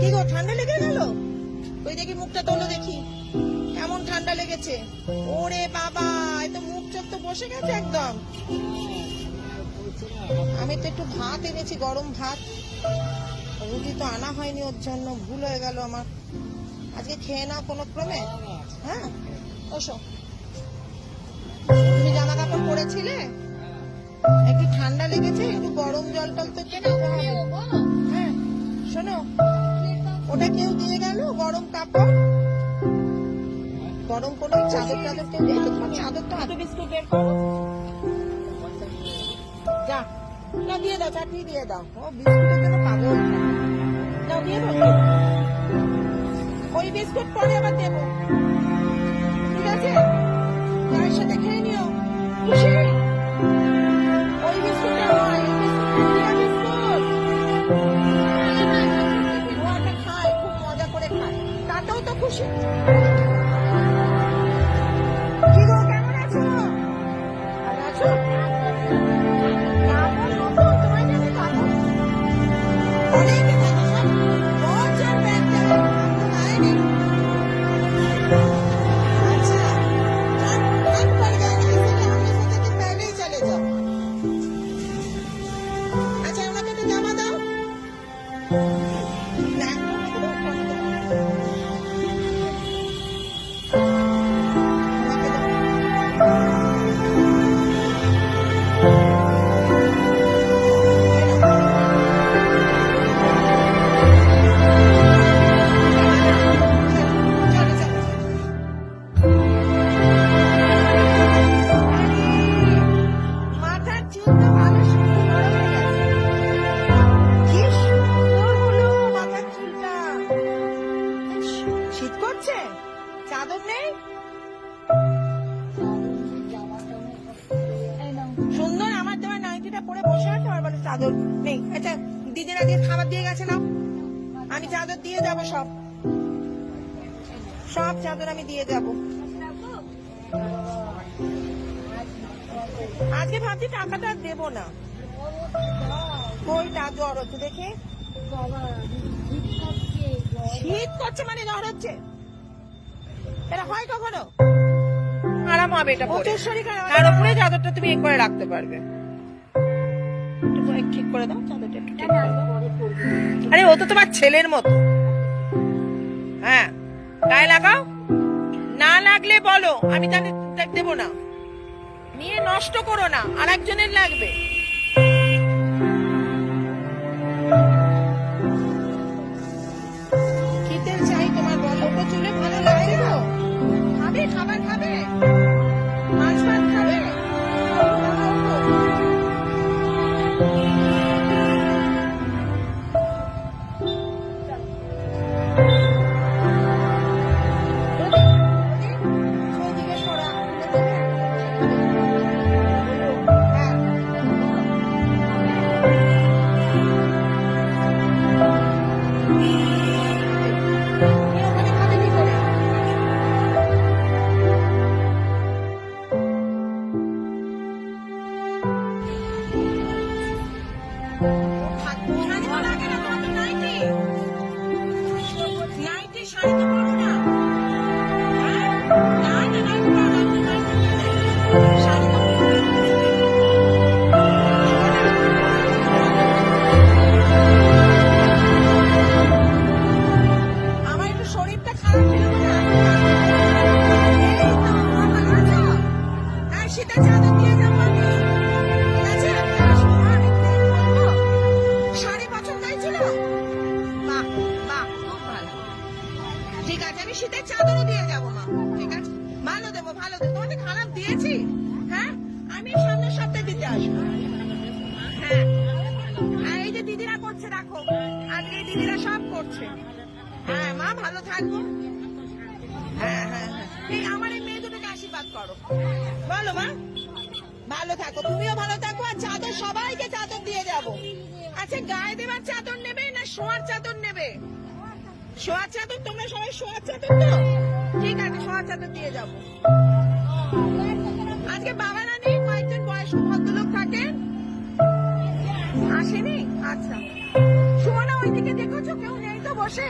কি গো, ঠান্ডা লেগে ওই দেখি মুখটা তোলো দেখি। ঠান্ডা লেগেছে? ওরে বাবা মুখ তো বসে গেছে একদম। আমি তো একটু ভাত এনেছি, গরম ভাত। রুটি তো আনা হয়নি ওর জন্য, ভুল হয়ে গেল আমার। আজকে খেয়ে নাও কোনো ক্রমে। হ্যাঁ? ওসো। তুমি জামা কাপড় পরেছিলে? একটু ঠান্ডা লেগেছে? একটু গরম জল টল তো খেয়ে হ্যাঁ শোনো। ওটা কেউ দিয়ে গেল গরম কাপড়? গরম কোনো চাদর টাদর কেউ দিয়ে চাদর তো হাতে। বিস্কুট বের করো। যা না দিয়ে দাও চাটনি দিয়ে দাও। ও বিস্কুটের জন্য পাগল। দাও দিয়ে দাও। ওই বিস্কুট পরে আবার দেবো। ঠিক আছে? চায়ের সাথে খেয়ে নিও। morning. আমি চাদর দিয়ে যাব সব। সব চাদর আমি দিয়ে যাব। আজকে ভাবছি টাকাটা দেবো না। কইটা জ্বর হচ্ছে দেখে? শীত করছে মানে জ্বর হচ্ছে। এটা হয় কখনো? আরাম হবে এটা পরে। প্রচুর শরীর তার উপরে চাদরটা তুমি এক করে রাখতে পারবে। ঠিক করে দাও চাদরটা একটু ঠিক করে দাও। আরে, ও তো তোমার ছেলের মতো। হ্যাঁ গায়ে লাগাও। না লাগলে বলো, আমি দেখ- দেবো না। নিয়ে নষ্ট করো না আর একজনের লাগবে। ওইদিকে ঠিক আছে, আমি শীতের চাদরও দিয়ে যাব, মা। ঠিক আছে? ভালো দেবো ভালো দেবো। তোমাদের খারাপ দিয়েছি? হ্যাঁ? আমি সামনের সপ্তাহে দিতে আসব। হ্যাঁ। হ্যাঁ এই যে দিদিরা করছে রাখো আজকে দিদিরা সব করছে। হ্যাঁ মা, ভালো থাকব। হ্যাঁ হ্যাঁ হ্যাঁ। এই আমার এই মেয়ে দুটোকে আশীর্বাদ করো। বলো, মা। ভালো থাকো। তুমিও ভালো থাকো, আর চাদর, সবাইকে চাদর দিয়ে যাব। আচ্ছা গায়ে দেবার চাদর নেবে না শোয়ার চাদর নেবে? শোয়ার চাদর, তোমরা সবাই শোয়ার চাদর তো? ঠিক আছে সোয়া চাদর দিয়ে যাব। আজকে বাবা নানি কয়েকজন বয়স্ক ভদ্রলোক থাকেন। আসেনি? আচ্ছা। সুমনা, ওইদিকে দেখেছ? কেউ নেই তো বসে?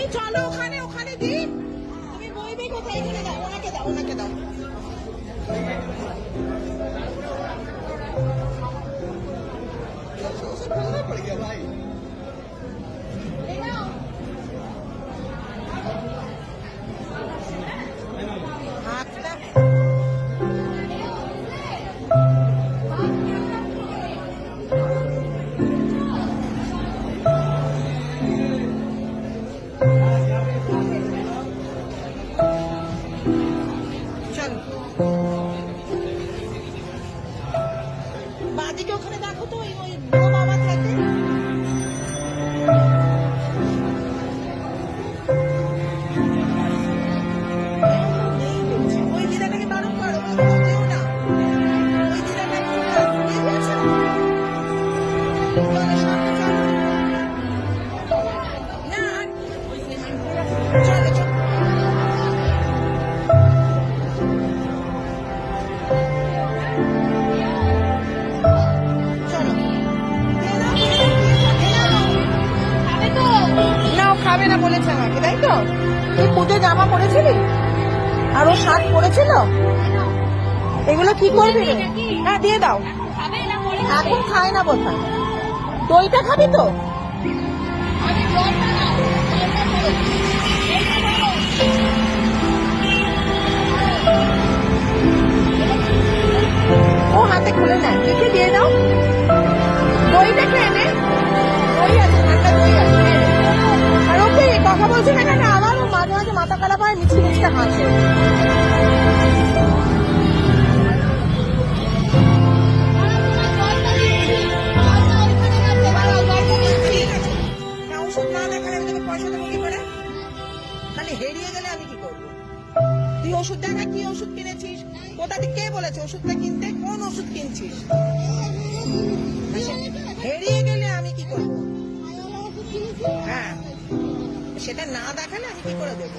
তুমি চলো ওখানে ওখানে দিন তুমি বইবে কোথায়? এখানে দাও ওনাকে দাও ওনাকে দাও। এই খাবে না বলেছে আমাকে, তাই তো? তুই পুজো জামা পরেছিলি? আর ও শার্ট পরেছিল? এগুলো কি করবি? রে হ্যাঁ দিয়ে দাও। এখন খায় না বোধ দইটা খাবি তো? ও হাতে খুলে নেয়। রেখে দিয়ে দাও। দইটা খেয়ে নে হেরিয়ে গেলে আমি কি করব? তুই ওষুধ দেখা কি ওষুধ কিনেছিস? কোথা থেকে, কে বলেছে ওষুধটা কিনতে? কোন ওষুধ কিনছিস? হেরিয়ে গেলে আমি কি করব? হ্যাঁ সেটা না দেখালে আমি কি করে দেবো?